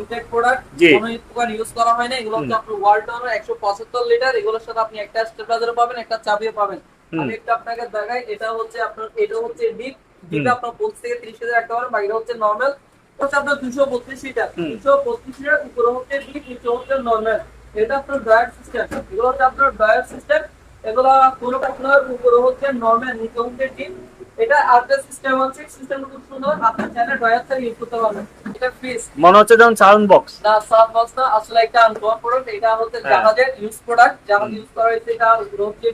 Intact product কোনো প্রকার use করা হয় না এগুলো হচ্ছে আপনার ওয়ালটন 175 লিটার এগুলোর সাথে আপনি একটা স্টেবিলাইজার পাবেন একটা চাবিও পাবেন। আমি একটা আপনাকে দেখাই এটা হচ্ছে আপনার এটা হচ্ছে ডিপ ডিপে আপনার 25 থেকে 30 হাজার একটা পাবেন বাকিটা হচ্ছে নরমাল হচ্ছে আপনার 232 লিটার হুম। 232 লিটার উপরে হচ্ছে ডিপ নিচে হচ্ছে নরমাল এটা আপনার ড্রায়ার সিস্টেম এগুলো হচ্ছে আপনার ড্রায়ার সিস্টেম এগুলো কোনো আপনার উপরে হচ্ছে নরমাল নিচে হচ্ছে ডিপ এটা সিস্টেম আছে সিস্টেম খুব সুন্দর। আপনি চাইলে ড্রায়ার থেকে ইউজ করতে পারবেন এটা ফ্রিজ মনে হচ্ছে যেমন সাউন্ড বক্স না সাব বক্স না আসলে একটা আনকমন প্রোডাক্ট এটা হচ্ছে। জাহাজের ইউজ প্রোডাক্ট জাহাজ ইউজ করা হয়েছে এটা হচ্ছে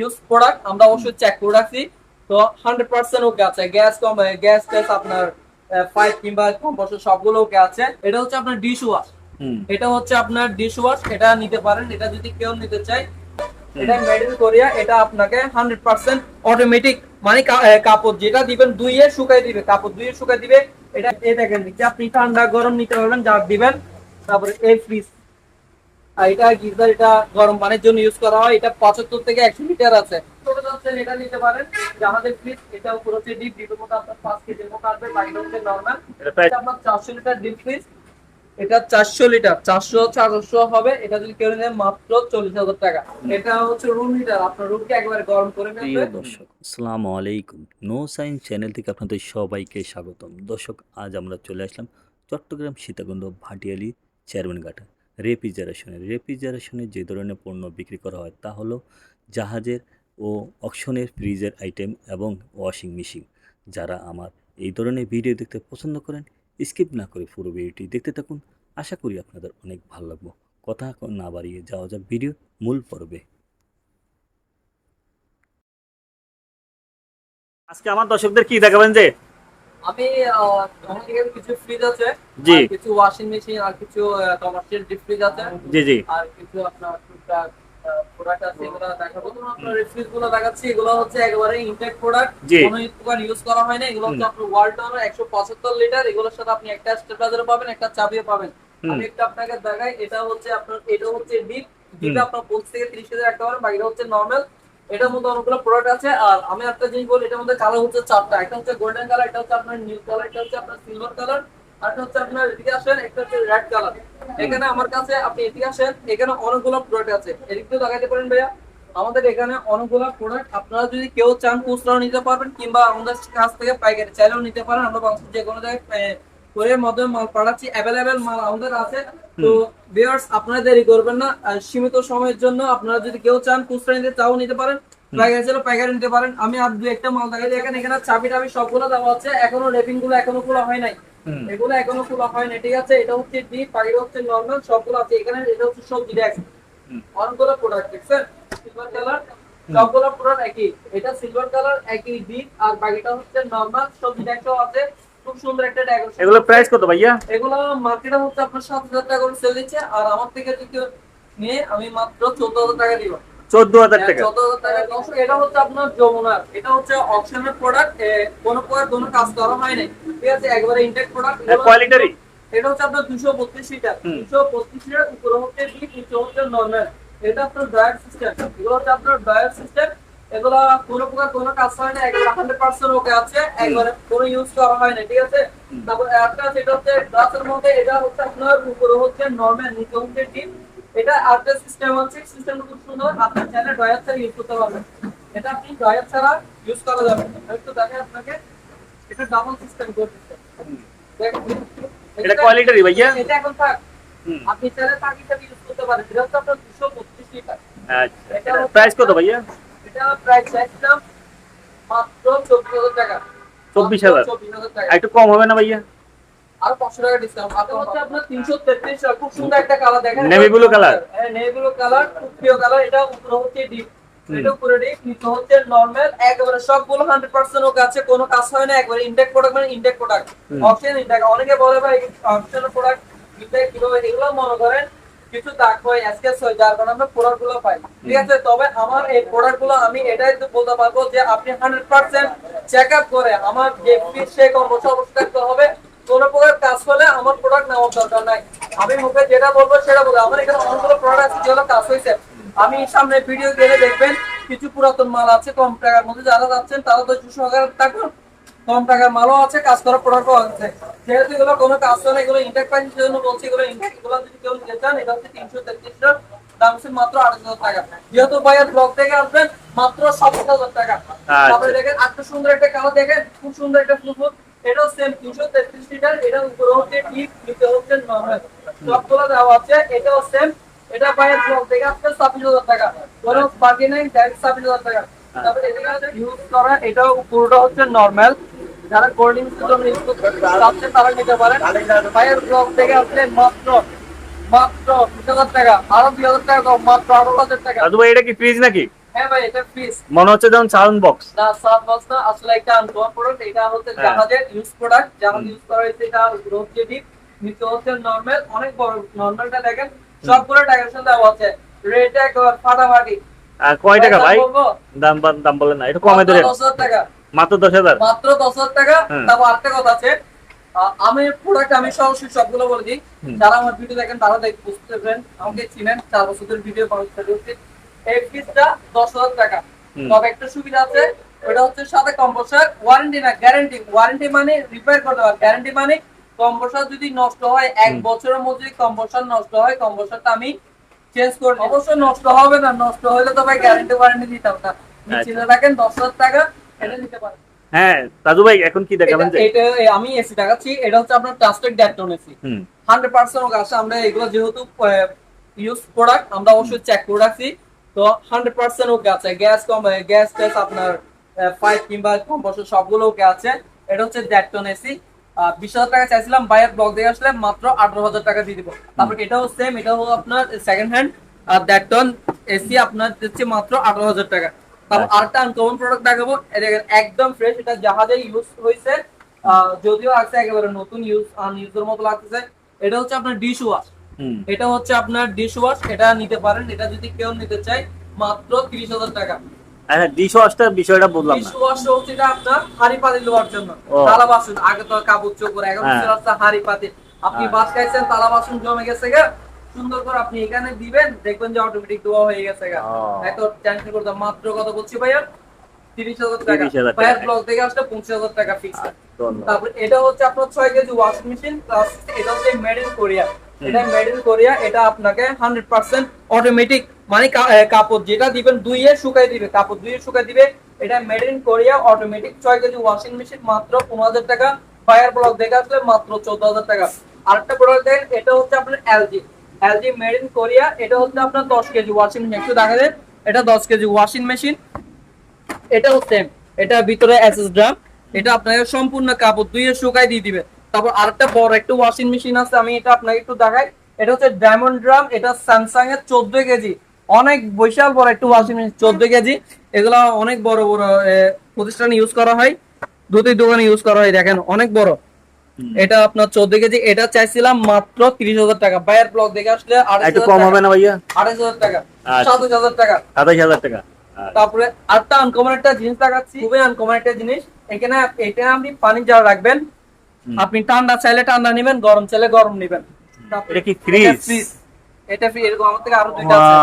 ইউজ প্রোডাক্ট আমরা অবশ্যই চেক করে রাখছি। তো হান্ড্রেড পার্সেন্ট ওকে আছে। গ্যাস কম গ্যাস ট্যাস আপনার কিংবা সবগুলো ওকে আছে। এটা হচ্ছে আপনার ডিশ ওয়াশ এটা হচ্ছে আপনার ডিশ ওয়াশ এটা নিতে পারেন। এটা যদি কেউ নিতে চায় এটা মেড ইন কোরিয়া এটা আপনাকে হান্ড্রেড পার্সেন্ট অটোমেটিক মানে কাপড় যেটা দিবেন দুইয়ে শুকাই দিবে কাপড় দুইয়ে শুকাই দিবে এটা এই দেখেন আপনি ঠান্ডা গরম নিতে পারবেন যা দিবেন তারপরে এই ফ্রিজ এটা গিজার এটা গরম পানির জন্য ইউজ করা হয় এটা পঁচাত্তর থেকে একশো লিটার আছে। ছোট যাচ্ছেন এটা নিতে পারেন যে আমাদের ফ্রিজ এটা উপর হচ্ছে ডিপ ডিপের মতো আপনার পাঁচ কেজির মতো আসবে বাইরে হচ্ছে নর্মাল এটা আপনার চারশো লিটার ডিপ ফ্রিজ এটা চারশো লিটার। চারশো চারশো হবে, এটা যদি কেউ নেয় মাত্র চল্লিশ হাজার টাকা। এটা হচ্ছে রুম হিটার আপনার রুমকে একবারে গরম করে প্রিয় দর্শক, আসসালামু আলাইকুম। নো সাইন্স চ্যানেল থেকে আপনাদের সবাইকে স্বাগতম। দর্শক, আজ আমরা চলে আসলাম চট্টগ্রাম সীতাকুণ্ড ভাটিয়ালি চেয়ারম্যান ঘাটা। রেফ্রিজারেশনে রেফ্রিজারেশনে যে ধরনের পণ্য বিক্রি করা হয় তা হলো জাহাজের ও অকশনের ফ্রিজের আইটেম এবং ওয়াশিং মেশিন যারা আমার এই ধরনের ভিডিও দেখতে পছন্দ করেন স্কিপ না করে পুরো ভিডিওটি দেখতে থাকুন। আশা করি আপনাদের অনেক ভালো লাগবে। কথা না বাড়িয়ে যাওয়া যাক ভিডিও মূল পর্বে। আজকে আমার দর্শকদের কি দেখাবেন যে? আমি কিছু ফ্রিজ আছে জি। আর কিছু ওয়াশিং মেশিন আর কিছু কমার্শিয়াল ডিপ ফ্রিজ আছে জি জি। আর কিছু আপনার টুকটাক প্রোডাক্ট আছে এগুলো দেখাবো। তো আপনারগুলো দেখাচ্ছি এগুলো হচ্ছে একেবারে ইনটেক প্রোডাক্ট কোনো প্রকার ইউজ করা হয় না এগুলো হচ্ছে আপনার 175 লিটার এগুলোর সাথে আপনি একটা স্টেবিলাইজার পাবেন একটা চাবিও পাবেন। আমি একটা আপনাকে দেখাই এটা হচ্ছে আপনার এটা হচ্ছে ডিপ আপনার 25 থেকে 30 হাজার একটা পাবেন বাকিটা হচ্ছে নরমাল এটার মধ্যে অনেকগুলো প্রোডাক্ট আছে আর আমি একটা জিনিস বলি এটার মধ্যে কালার হচ্ছে চারটা। একটা হচ্ছে গোল্ডেন কালার এটা হচ্ছে আপনার নীল কালার এটা হচ্ছে আপনার সিলভার কালার হচ্ছে আপনার এদিকে আসেন একটা হচ্ছে রেড কালার এখানে আমার কাছে আপনি এদিকে আসেন এখানে অনেকগুলো প্রোডাক্ট আছে। এদিক দিয়ে লাগাইতে পারেন ভাইয়া। আমাদের এখানে অনেকগুলো প্রোডাক্ট আপনারা যদি কেউ চান খুচরাও নিতে পারবেন কিংবা আমাদের কাছ থেকে পাইকারি চাইলেও নিতে পারেন। আমরা বাংলাদেশের যে কোনো জায়গায় কোরিয়ার মাধ্যমে মাল পাঠাচ্ছি। অ্যাভেলেবেল মাল আমাদের আছে। তো ভিউয়ার্স আপনারা দেরি করবেন না। সীমিত সময়ের জন্য আপনারা যদি কেউ চান খুচরা নিতে চাও নিতে পারেন। পাইকারি ছিল পাইকারি নিতে পারেন। আমি আর দু একটা মাল দেখাই দেখেন এখানে চাবি টাবি সবগুলো দেওয়া আছে। এখনও রেপিংগুলো এখনও খোলা হয় নাই। এগুলো এখনও খোলা হয় ঠিক আছে? এটা হচ্ছে ডিপ হচ্ছে নর্মাল সবগুলো আছে। এখানে এটা হচ্ছে সবজি ডেক্স অনেকগুলো প্রোডাক্ট দেখছেন সিলভার কালার সবগুলো প্রোডাক্ট একই। এটা সিলভার কালার একই ডিপ আর বাকিটা হচ্ছে নর্মাল সবজি আছে। খুব সুন্দর একটা ডেকোরেশন এগুলো প্রাইস কত ভাইয়া? এগুলো মার্কেটে হচ্ছে আপনার সাত হাজার টাকা করে সেল দিচ্ছে। আর আমার থেকে যদি নিয়ে আমি মাত্র চোদ্দ হাজার টাকা দিব। চোদ্দ হাজার টাকা। চোদ্দ হাজার টাকা। এটা হচ্ছে আপনার যমুনার। এটা হচ্ছে অপশনের প্রোডাক্ট কোনো প্রকার কোনো কাজ করা হয় নাই। ঠিক আছে একবারে ইনটেক প্রোডাক্ট কোয়ালিটারি এটা হচ্ছে আপনার দুশো বত্রিশ লিটার দুশো বত্রিশ লিটার উপরে হচ্ছে ডিপ নিচে হচ্ছে নর্মাল এটা আপনার ড্রায়ার সিস্টেম এগুলো হচ্ছে আপনার ড্রায়ার সিস্টেম এগুলো কোনো প্রকার কোনো কাজ হয় না একবারে হান্ড্রেড পার্সেন্ট ওকে আছে। একবারে কোনো ইউজ করা হয় না ঠিক আছে? তারপর একটা এটা হচ্ছে গ্লাসের মধ্যে। এটা হচ্ছে আপনার উপরে হচ্ছে নর্মাল নিচে হচ্ছে ডিপ এটা আরেকটা সিস্টেম আছে সিস্টেম খুব সুন্দর আপনি চাইলে ড্রায়ার ছাড়া ইউজ করতে পারবেন। এটা আপনি ড্রায়ার ছাড়া ইউজ করা যাবে আমি একটু দেখাই আপনাকে এটা ডাবল সিস্টেম দেখেন এটা কোয়ালিটারি ভাইয়া? এটা এখন থাক। আপনি চাইলে তার হিসাবে ইউজ করতে পারেন। এটা হচ্ছে আপনার দুশো বত্রিশ লিটার। আচ্ছা। প্রাইস কত ভাইয়া? এটা প্রাইস চাইছিলাম মাত্র চব্বিশ হাজার টাকা। 24,000 চব্বিশ হাজার টাকা। একটু কম হবে না ভাইয়া? আর পাঁচশো টাকা ডিসকাউন্ট হচ্ছে আপনার তিনশো তেত্রিশ টাকা খুব সুন্দর একটা কালার দেখেন। Navy blue color? হ্যাঁ নেভি ব্লু কালার খুব প্রিয় কালার এটা উপরে হচ্ছে ডিপ এটা উপরে ডিপ নিচে হচ্ছে নরমাল একেবারে সবগুলো হান্ড্রেড পার্সেন্ট ওকে আছে কোনো কাজ হয় না একবারে ইনটেক প্রোডাক্ট মানে ইনটেক প্রোডাক্ট অপশন ইনটেক অনেকে বলে ভাই অপশন প্রোডাক্ট ইনটেক কীভাবে এগুলো মনে করেন কিছু দাগ হয় স্কেচ হয় যার কারণে আমরা প্রোডাক্টগুলো পাই। ঠিক আছে তবে আমার এই প্রোডাক্টগুলো আমি এটাই তো বলতে পারব যে আপনি হান্ড্রেড পার্সেন্ট চেক আপ করে আমার যে ফিট সে কর্মশ অবস্থা হবে। কোনো প্রকার কাজ করলে আমার প্রোডাক্ট নেওয়ার দরকার নাই। আমি মুখে যেটা বলব সেটা বলব। আমার এখানে অনেকগুলো প্রোডাক্ট আছে যেগুলো কাজ হয়েছে। আমি সামনে ভিডিও গেলে দেখবেন কিছু পুরাতন মাল আছে কম টাকার মধ্যে যারা যাচ্ছেন তারা তো সহকারে থাকুন। কম টাকার মালও আছে কাজ করা প্রোডাক্টও আছে। যেহেতু এগুলো কোনো কাজ করে না, এগুলো ইনটেক প্রাইস জন্য বলছি এগুলো ইনটেক এগুলো যদি কেউ নিতে চান এটা হচ্ছে তিনশো তেত্রিশটা দাম হচ্ছে মাত্র আড়াইশ হাজার টাকা। যেহেতু ভাইয়ার ব্লক থেকে আসবেন মাত্র সাতাশ হাজার টাকা। তারপরে দেখেন এত সুন্দর একটা কালার দেখেন খুব সুন্দর একটা ফুটবল এটাও সেম তিনশো তেত্রিশ লিটার এটা উপরে হচ্ছে টিপ নিচে হচ্ছে নর্মাল সবগুলো দেওয়া আছে এটাও সেম এটা ভাইয়ার ব্লক থেকে আসছে ছাব্বিশ হাজার টাকা। কোনো বাকি নেই ডাইরেক্ট ছাব্বিশ হাজার টাকা। তারপরে এটা ইউজ করা এটাও পুরোটা হচ্ছে নর্মাল যারা কোল্ড ড্রিঙ্কস জন্য ইউজ করতে তারা নিতে পারেন। ব্লক থেকে মাত্র মাত্র বিশ হাজার টাকা। আরও দুই হাজার টাকা মাত্র আঠারো হাজার টাকা। এটা কি ফ্রিজ নাকি? হ্যাঁ ভাই এটা ফিস মনে হচ্ছে যেমন সাউন্ড বক্স না সাত বক্স না আসলে একটা আনকমন প্রোডাক্ট এটা হচ্ছে হ্যাঁ। জাহাজের ইউজ প্রোডাক্ট জাহাজ ইউজ করা হয়েছে এটা জেডি হচ্ছে নরমাল অনেক বড় নরমালটা দেখেন। সবগুলো ডাইরেকশন দেওয়া আছে। রেট একবার ফাটাফাটি। আর কয় টাকা ভাই? দাম দাম বলেন না এটা কমে মাত্র ধরে দশ হাজার টাকা। মাত্র মাত্র হ্যাঁ। তারপর আরেকটা কথা আছে। আমি প্রোডাক্ট আমি সরাসরি সবগুলো বলে দিই। যারা আমার ভিডিও দেখেন তারা দেখ বুঝতে পারেন আমাকে চিনেন চার বছরের ভিডিও বানাতে এই পিসটা দশ হাজার টাকা। তবে একটা সুবিধা আছে ওটা হচ্ছে সাথে কম্পোসার ওয়ারেন্টি না গ্যারান্টি ওয়ারেন্টি মানে রিপেয়ার করতে পারবে গ্যারান্টি মানে কম্পোসার যদি নষ্ট হয় এক বছরের মধ্যে কম্পোসার নষ্ট হয় কম্পোসারটা আমি চেঞ্জ করে দিই। অবশ্যই নষ্ট হবে না নষ্ট হলে তো ভাই গ্যারান্টি ওয়ারেন্টি দিতাম না। আচ্ছা। চিন্তা রাখেন দশ হাজার টাকা এটা নিতে পারেন। হ্যাঁ দাদু ভাই এখন কি দেখাবেন এটা আমি এসি দেখাচ্ছি এটা হচ্ছে আপনার ট্রাস্টেড ড্যাটন এসি হুম। হান্ড্রেড পার্সেন্ট আছে আমরা এগুলো যেহেতু ইউজ প্রোডাক্ট আমরা অবশ্যই চেক করে রাখছি। তো হান্ড্রেড পার্সেন্ট ওকে আছে। গ্যাস কম গ্যাস টেস আপনার ফাইভ কিংবা কম্পোসার সবগুলো ওকে আছে। এটা হচ্ছে ড্যাটন এসি বিশ হাজার টাকা চাইছিলাম বাইরের ব্লক দিয়ে আসলে মাত্র আঠারো হাজার টাকা দিয়ে দিব। তারপর এটাও সেম এটা হলো আপনার সেকেন্ড হ্যান্ড আর ড্যাটন এসি আপনার দিচ্ছে মাত্র আঠারো হাজার টাকা। তারপর আচ্ছা। আরেকটা আনকমন প্রোডাক্ট দেখাবো। দেখেন একদম ফ্রেশ এটা জাহাজে ইউজ হয়েছে। যদিও আছে একেবারে নতুন ইউজ আনইউজের মতো লাগতেছে। এটা হচ্ছে আপনার ডিশ ওয়াশ এটা হচ্ছে আপনার ডিশ ওয়াশ এটা নিতে পারেন এটা যদি কেউ নিতে চায় মাত্র তিরিশ হাজার টাকা। আচ্ছা ডিশ ওয়াশটার বিষয়টা বললাম ডিশ ওয়াশ হচ্ছে এটা আপনার হাড়ি পাতিল দেওয়ার জন্য। তালা বাসন আগে তো কাপড় চোপড় এখন হ্যাঁ। হচ্ছে হাড়ি পাতিল আপনি হ্যাঁ। বাস খাইছেন তালা বাসন জমে গেছে গা। সুন্দর করে আপনি এখানে দিবেন দেখবেন যে অটোমেটিক ধোয়া হয়ে গেছে গা। এত টেনশন করতে মাত্র কত বলছি ভাইয়া? তিরিশ হাজার টাকা। 30,000 টাকা। ভাইয়ার ব্লক থেকে আসলে পঞ্চাশ হাজার টাকা ফিক্স তারপর এটা হচ্ছে আপনার ছয় কেজি ওয়াশিং মেশিন প্লাস এটা হচ্ছে মেড ইন কোরিয়া এটা মেড কোরিয়া এটা আপনাকে হান্ড্রেড পার্সেন্ট অটোমেটিক মানে কাপড় যেটা দিবেন দুইয়ে শুকাই দিবে, কাপড় দুইয়ে শুকাই দিবে, এটা মেড ইন কোরিয়া অটোমেটিক ছয় কেজি ওয়াশিং মেশিন মাত্র পনেরো হাজার টাকা ফায়ার ব্লক দেখে আসলে মাত্র চোদ্দ হাজার টাকা। আরেকটা প্রোডাক্ট দেখেন, এটা হচ্ছে আপনার LG LG made in Korea এটা হচ্ছে আপনার দশ কেজি ওয়াশিং মেশিন একটু দেখা যায় এটা দশ কেজি ওয়াশিং মেশিন এটাও সেম এটা ভিতরে এসএস ড্রাম এটা আপনাকে সম্পূর্ণ কাপড় ধুয়ে শুকাই দিয়ে দিবে। তারপর আরেকটা বড় একটা ওয়াশিং মেশিন আছে আমি এটা আপনাকে একটু দেখাই। এটা হচ্ছে ডায়মন্ড ড্রাম এটা স্যামসাং এর চোদ্দ কেজি অনেক বিশাল বড় একটা ওয়াশিং মেশিন চোদ্দ কেজি এগুলো অনেক বড় বড় প্রতিষ্ঠানে ইউজ করা হয়। দুটি দোকানে ইউজ করা হয় দেখেন অনেক বড়। এটা আপনার চোদ্দ কেজি এটা চাইছিলাম মাত্র তিরিশ হাজার টাকা। বায়ার ব্লক দেখে আসলে একটু হাজার কম টাকা। হবে না ভাইয়া? আড়াইশ হাজার টাকা আচ্ছা। সাতাশ হাজার টাকা। সাতাশ হাজার টাকা। আচ্ছা। তারপরে আরেকটা আনকমন একটা জিনিস দেখাচ্ছি। খুবই আনকমন একটা জিনিস। এখানে এটা আপনি পানি জার রাখবেন। আপনি ঠান্ডা চাইলে ঠান্ডা নেবেন গরম চাইলে গরম নেবেন। এটা কি? ফ্রিজ? এটা ফ্রিজ এরকম আমার থেকে আরও দুইটা আছে।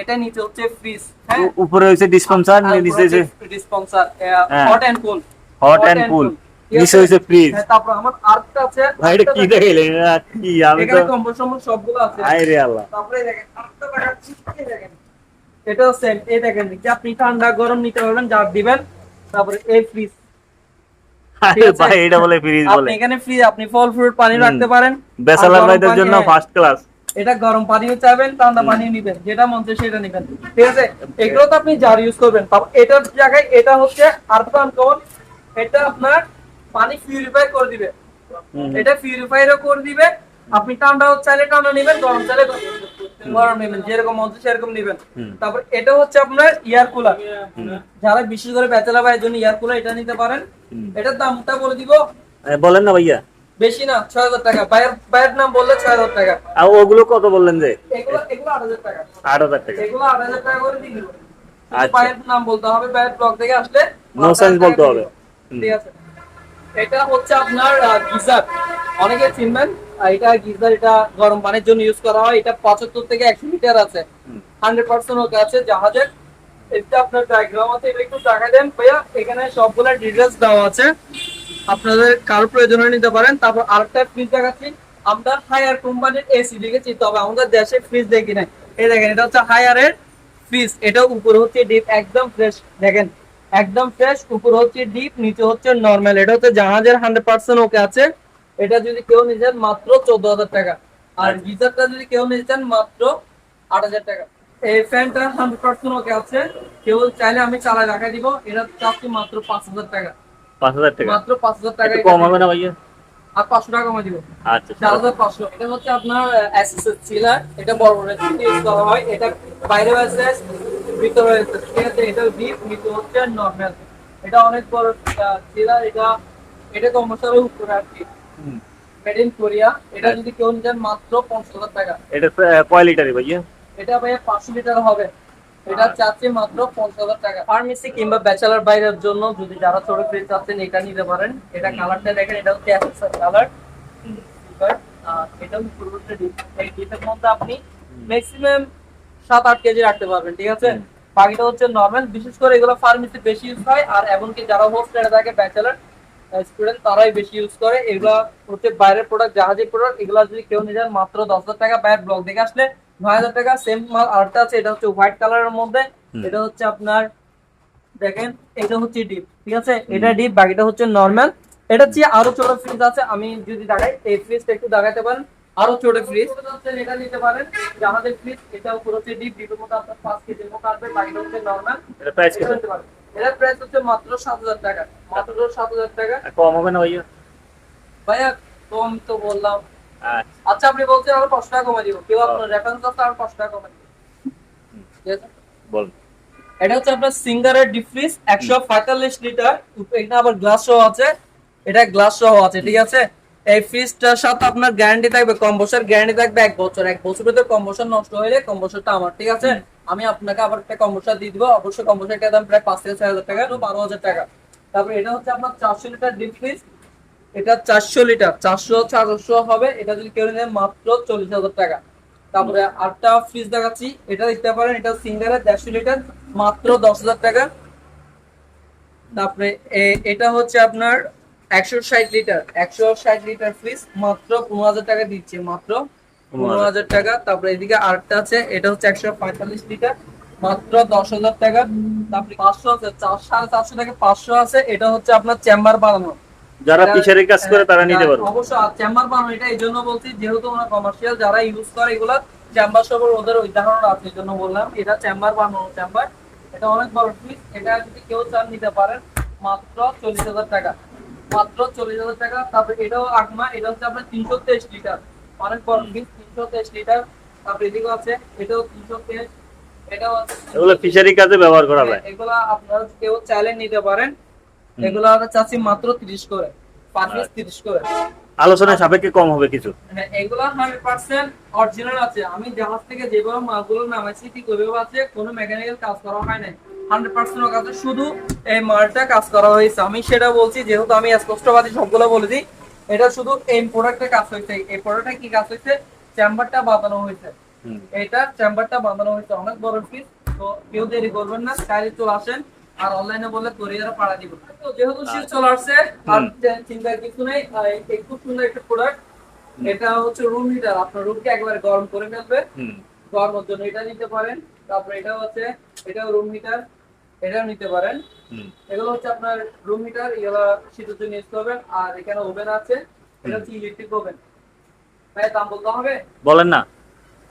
এটা নিচে হচ্ছে ফ্রিজ হ্যাঁ? উপরে ডিসপেন্সার নিচে ডিসপেন্সার হ্যাঁ। Hot and cool hot and cool নিচে ফ্রিজ তারপর আমার আরেকটা আছে ভাই এটা কি দেখাইলেন কি? আমি তো এখানে কম্বল সম্বল সবগুলো আছে। রে আল্লাহ। তারপরে দেখেন আরেকটা দেখাচ্ছি দেখেন। এটাও সেম এই দেখেন যে আপনি ঠান্ডা গরম নিতে পারবেন যা দিবেন। তারপরে এই ফ্রিজ? ভাই এটা বলে ফ্রিজ আপনি বলে। এখানে ফ্রিজ আপনি ফল ফ্রুট পানি রাখতে পারেন। বেসালার গরম ভাইদের জন্য হ্যাঁ। ফার্স্ট ক্লাস এটা গরম পানিও চাইবেন ঠান্ডা পানিও নিবেন। যেটা মন চায় সেটা নিবেন। ঠিক আছে? এগুলো তো আপনি জার ইউজ করবেন। এটার জায়গায় এটা হচ্ছে এটা আপনার পানি পিউরিফাই করে দিবে। এটা করে দিবে। আপনি ঠান্ডা চাইলে ঠান্ডা নেবেন গরম চাইলে গরম- গরম নেবেন যেরকম মন সেরকম নেবেন। তারপর এটা হচ্ছে আপনার ইয়ার কুলার। যারা বিশেষ করে ব্যাচেলার ভাইয়ের জন্য ইয়ার কুলার এটা নিতে পারেন। এটার দামটা বলে দিব। বলেন না ভাইয়া। বেশি না ছয় হাজার টাকা। ভাইয়ের ভাইয়ের নাম বললে ছয় হাজার টাকা। আর ওগুলো কত বললেন যে? এগুলো এগুলো আট হাজার টাকা। আট হাজার টাকা। এগুলো আট হাজার টাকা করে দিয়ে আচ্ছা। ভাইয়ের নাম বলতে হবে ভাইয়ের ব্লগ থেকে আসলে বলতে হবে। ঠিক আছে। এটা হচ্ছে আপনার গিজার। অনেকে চিনবেন এটা গিজার এটা গরম পানির জন্য ইউজ করা হয়। এটা পঁচাত্তর থেকে একশো লিটার আছে। হান্ড্রেড পার্সেন্ট ওকে আছে জাহাজের। এটা আপনার ডায়াগ্রাম আছে এটা একটু দেখা দেন। ভাইয়া এখানে সবগুলা ডিটেলস দেওয়া আছে। আপনাদের কার প্রয়োজন নিতে পারেন। তারপর আরেকটা ফ্রিজ দেখাচ্ছি। আমরা হায়ার কোম্পানির এসি দেখেছি তবে আমাদের দেশে ফ্রিজ দেখি নাই। এই দেখেন এটা হচ্ছে হায়ারের ফ্রিজ এটা উপরে হচ্ছে ডিপ একদম ফ্রেশ দেখেন একদম ফ্রেশ উপরে হচ্ছে ডিপ নিচে হচ্ছে নর্মাল এটা হচ্ছে জাহাজের হান্ড্রেড পার্সেন্ট ওকে আছে। এটা যদি কেউ নিয়ে যান মাত্র চোদ্দ হাজার টাকা। আর আচ্ছা। গিজারটা যদি কেউ নিয়ে যান মাত্র আট হাজার টাকা। এই ফ্যানটা হান্ড্রেড পার্সেন্ট ওকে আছে। কেউ চাইলে আমি চালায় রাখাই দিব। এটা চাচ্ছি মাত্র পাঁচ হাজার টাকা। পাঁচ হাজার টাকা? মাত্র পাঁচ হাজার টাকা কম হবে না ভাইয়া? আর পাঁচশো টাকা কমে দিব। আচ্ছা চার হাজার পাঁচশো। এটা হচ্ছে আপনার এসএসএস চিলার এটা বড় বড় ইউজ করা হয়। এটা বাইরে এসএস ভিতরে ঠিক আছে এটা ডিপ নিচে হচ্ছে নর্মাল এটা অনেক বড় চিলার এটা এটা কমার্শিয়াল উপরে আর কি। মেড ইন কোরিয়া এটা হ্যাঁ। যদি কেউ নেন মাত্র পঞ্চাশ হাজার টাকা। এটা কয় লিটারে ভাইয়া? এটা ভাইয়া পাঁচশো লিটার হবে। এটা আচ্ছা। চাচ্ছে মাত্র পঞ্চাশ হাজার টাকা। ফার্মেসি কিংবা ব্যাচেলার বাইরের জন্য যদি যারা ছোট ফ্রিজ চাচ্ছেন এটা নিতে পারেন। এটা কালারটা দেখেন এটা হচ্ছে অ্যাসেসার কালার এটা পূর্বটা এই ডিপের মধ্যে আপনি ম্যাক্সিমাম সাত আট কেজি রাখতে পারবেন ঠিক আছে। বাকিটা হচ্ছে নর্মাল বিশেষ করে এগুলো ফার্মেসি বেশি ইউজ হয়। আর এমনকি যারা হোস্টেলে থাকে ব্যাচেলার স্টুডেন্ট তারাই বেশি ইউজ করে। এগুলা হচ্ছে বাইরের প্রোডাক্ট জাহাজের প্রোডাক্ট এগুলা যদি কেউ নিয়ে যান মাত্র দশ হাজার টাকা বাইরের ব্লক দেখে আসলে নয় হাজার টাকা সেম মাল আরেকটা আছে এটা হচ্ছে হোয়াইট কালারের মধ্যে। এটা হচ্ছে আপনার দেখেন এটা হচ্ছে ডিপ ঠিক আছে? এটা ডিপ বাকিটা হচ্ছে নর্মাল এটা হচ্ছে আরও ছোট ফ্রিজ আছে আমি যদি দেখাই এই ফ্রিজটা একটু দেখাতে পারেন আরও ছোট ফ্রিজ এটা নিতে পারেন জাহাজের ফ্রিজ এটা উপর হচ্ছে ডিপ ডিপের মধ্যে আপনার পাঁচ কেজির মতো আসবে বাকিটা হচ্ছে নর্মাল এটা প্রাইস কত এটার প্রাইস হচ্ছে মাত্র সাত হাজার টাকা। মাত্র সাত হাজার টাকা। কম হবে না ভাইয়া? ভাইয়া কম তো বললাম। আচ্ছা। আচ্ছা আপনি বলছেন আরও টাকা কমে দিব। কেউ আপনার রেফারেন্স আছে আরও টাকা কমে দিব। ঠিক আছে? বলুন এটা হচ্ছে আপনার সিঙ্গারের ডিফ্রিজ একশো পঁয়তাল্লিশ লিটার। এখানে আবার গ্লাস সহ আছে। এটা গ্লাস সহ আছে ঠিক আছে? এই ফ্রিজটার সাথে আপনার গ্যারান্টি থাকবে কম বছর গ্যারান্টি থাকবে এক বছর। এক বছর ভিতরে কম বছর নষ্ট হলে কম বছরটা আমার ঠিক আছে? আমি আপনাকে আবার একটা কম দিয়ে দিব। অবশ্যই কম বছরটার দাম প্রায় পাঁচ থেকে ছয় হাজার টাকা বারো হাজার টাকা। তারপরে এটা হচ্ছে আপনার চারশো লিটার ডিপ ফ্রিজ এটা চারশো লিটার, চারশো চারশো হবে। এটা যদি কেউ নেয় মাত্র চল্লিশ হাজার টাকা। তারপরে আটটা ফ্রিজ দেখাচ্ছি। এটা দেখতে পারেন, এটা সিঙ্গারের দেড়শো লিটার, মাত্র দশ হাজার টাকা। তারপরে এটা হচ্ছে আপনার একশো ষাট লিটার, একশো ষাট লিটার ফ্রিজ মাত্র পনেরো হাজার টাকা দিচ্ছে, মাত্র। পনেরো হাজার টাকা তারপরে এদিকে আরেকটা আছে এটা হচ্ছে একশো পঁয়তাল্লিশ লিটার মাত্র দশ হাজার টাকা। তারপরে পাঁচশো আছে চার সাড়ে চারশো থেকে পাঁচশো আছে এটা হচ্ছে আপনার চেম্বার বানানো। যারা ফিশারি কাজ করে তারা নিতে পারবে। অবশ্যই চেম্বার বানানো এটা এই জন্য বলছি যেহেতু ওরা কমার্শিয়াল যারা ইউজ করে এগুলা চেম্বার সব ওদের উদাহরণ আছে এই জন্য বললাম এটা চেম্বার বানানো চেম্বার। এটা অনেক বড় ফ্রিজ এটা যদি কেউ চান নিতে পারেন মাত্র চল্লিশ হাজার টাকা। মাত্র চল্লিশ হাজার টাকা তারপরে এটাও আগমা এটা হচ্ছে আপনার তিনশো তেইশ লিটার। অনেক বড় ফ্রিজ তিনশো তেইশ লিটার তারপরে এদিকেও আছে এটাও তিনশো তেইশ এটাও আছে। এগুলো ফিশারি কাজে ব্যবহার করা যায় এগুলা আপনারা কেউ চাইলে নিতে পারেন। এগুলা আমরা চাচ্ছি মাত্র তিরিশ করে পার পিস আচ্ছা। তিরিশ করে। সাপেক্ষে কম হবে কিছু। হ্যাঁ এগুলা হান্ড্রেড পার্সেন্ট অরিজিনাল আছে। আমি জাহাজ থেকে যেভাবে মালগুলো নামাইছি ঠিক ওইভাবে আছে কোনো মেকানিক্যাল কাজ করা হয় নাই। হান্ড্রেড পার্সেন্ট কাছে শুধু এই মালটা কাজ করা হয়েছে। আমি সেটা বলছি যেহেতু আমি স্পষ্টবাদী সবগুলো বলে দিই এটা শুধু এই প্রোডাক্টে কাজ হয়েছে। এই প্রোডাক্টে কি কাজ হয়েছে? চেম্বারটা বাঁধানো হয়েছে। এটা চেম্বারটা বাঁধানো হয়েছে অনেক বড় পিস তো কেউ দেরি করবেন না চাইলে চলে আসেন। আর অনলাইনে বললে কোরিয়ারে পাড়া দিব। তো যেহেতু শীত চলে আসছে আর। চিন্তার কিছু নেই আর এই খুব সুন্দর একটা প্রোডাক্ট এটা হচ্ছে রুম হিটার আপনার রুমকে একবারে গরম করে ফেলবে। গরমের জন্য এটা নিতে পারেন। তারপরে এটা হচ্ছে এটাও রুম হিটার এটাও নিতে পারেন। এগুলো হচ্ছে আপনার রুম হিটার এগুলো শীতের জন্য ইউজ করবেন। আর এখানে ওভেন আছে এটা হচ্ছে ইলেকট্রিক ওভেন ভাই দাম বলতে হবে? বলেন না।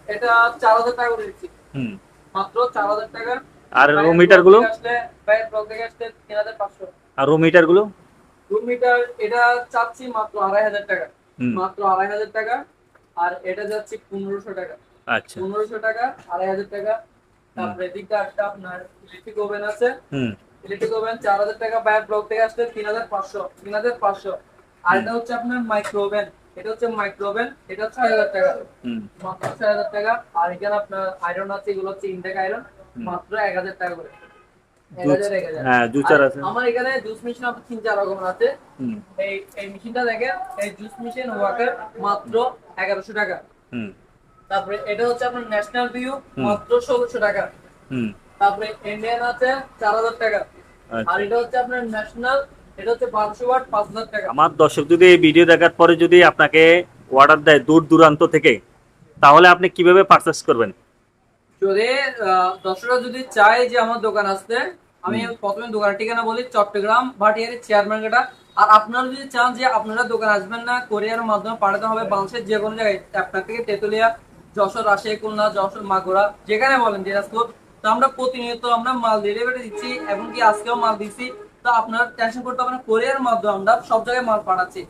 এটা চার হাজার টাকা করে দিচ্ছি। হুম। মাত্র চার হাজার টাকা। আর রুম মিটারগুলো? বাইরের ব্লক থেকে আসলে তিন হাজার পাঁচশো। আর রুম মিটারগুলো? রুম মিটার এটা চাচ্ছি মাত্র আড়াই হাজার টাকা। মাত্র আড়াই হাজার টাকা। আর এটা যাচ্ছে পনেরোশো টাকা। আচ্ছা। পনেরোশো টাকা আড়াই হাজার টাকা। তারপরে এদিকটা একটা আপনার ইলেকট্রিক ওভেন আছে। হুম। ইলেকট্রিক ওভেন চার হাজার টাকা বাইরের ব্লক থেকে আসলে তিন হাজার পাঁচশো তিন হাজার পাঁচশো। আর এটা হচ্ছে আপনার মাইক্রো ওভেন এটা হচ্ছে মাইক্রো ওভেন এটা ছয় হাজার টাকা। মাত্র ছয় হাজার টাকা। আর এখানে আপনার আয়রন আছে এগুলো হচ্ছে ইনটেক আয়রন মাত্র এক হাজার টাকা করে। হ্যাঁ আমার এখানে জুস মেশিন আপনার তিন চার রকমের আছে। হুম। এই এই মেশিনটা দেখেন এই জুস মেশিন ওয়াকার মাত্র এগারোশো টাকা। হুম। তারপরে এটা হচ্ছে আপনার ন্যাশনাল ভিউ মাত্র ষোলোশো টাকা। তারপরে ইন্ডিয়ান আছে চার হাজার টাকা। আর আচ্ছা এটা হচ্ছে আপনার ন্যাশনাল এটা হচ্ছে বারোশো ওয়াট পাঁচ হাজার টাকা। আমার দর্শক যদি এই ভিডিও দেখার পরে যদি আপনাকে অর্ডার দেয় দূর দূরান্ত থেকে তাহলে আপনি কীভাবে পারচেস করবেন? যদি দর্শকরা যদি চায় যে আমার দোকান আসতে আমি প্রথমে দোকানের ঠিকানা বলি চট্টগ্রাম ভাটিয়ারি চেয়ারম্যান কাটা আর আপনারা যদি চান যে আপনারা দোকান আসবেন না কোরিয়ার মাধ্যমে পাঠাতে হবে বাংলাদেশের যে কোনো জায়গায় আপনার থেকে তেতুলিয়া যশোর রাজশাহী, খুলনা, যশোর, মাগুরা, যেখানে বলেন দিনাজপুর। তো আমরা প্রতিনিয়ত আমরা মাল ডেলিভারি দিচ্ছি, এমনকি আজকেও মাল দিচ্ছি। তো আপনার টেনশন করতে হবে না কোরিয়ার মাধ্যমে আমরা সব জায়গায় মাল পাঠাচ্ছি।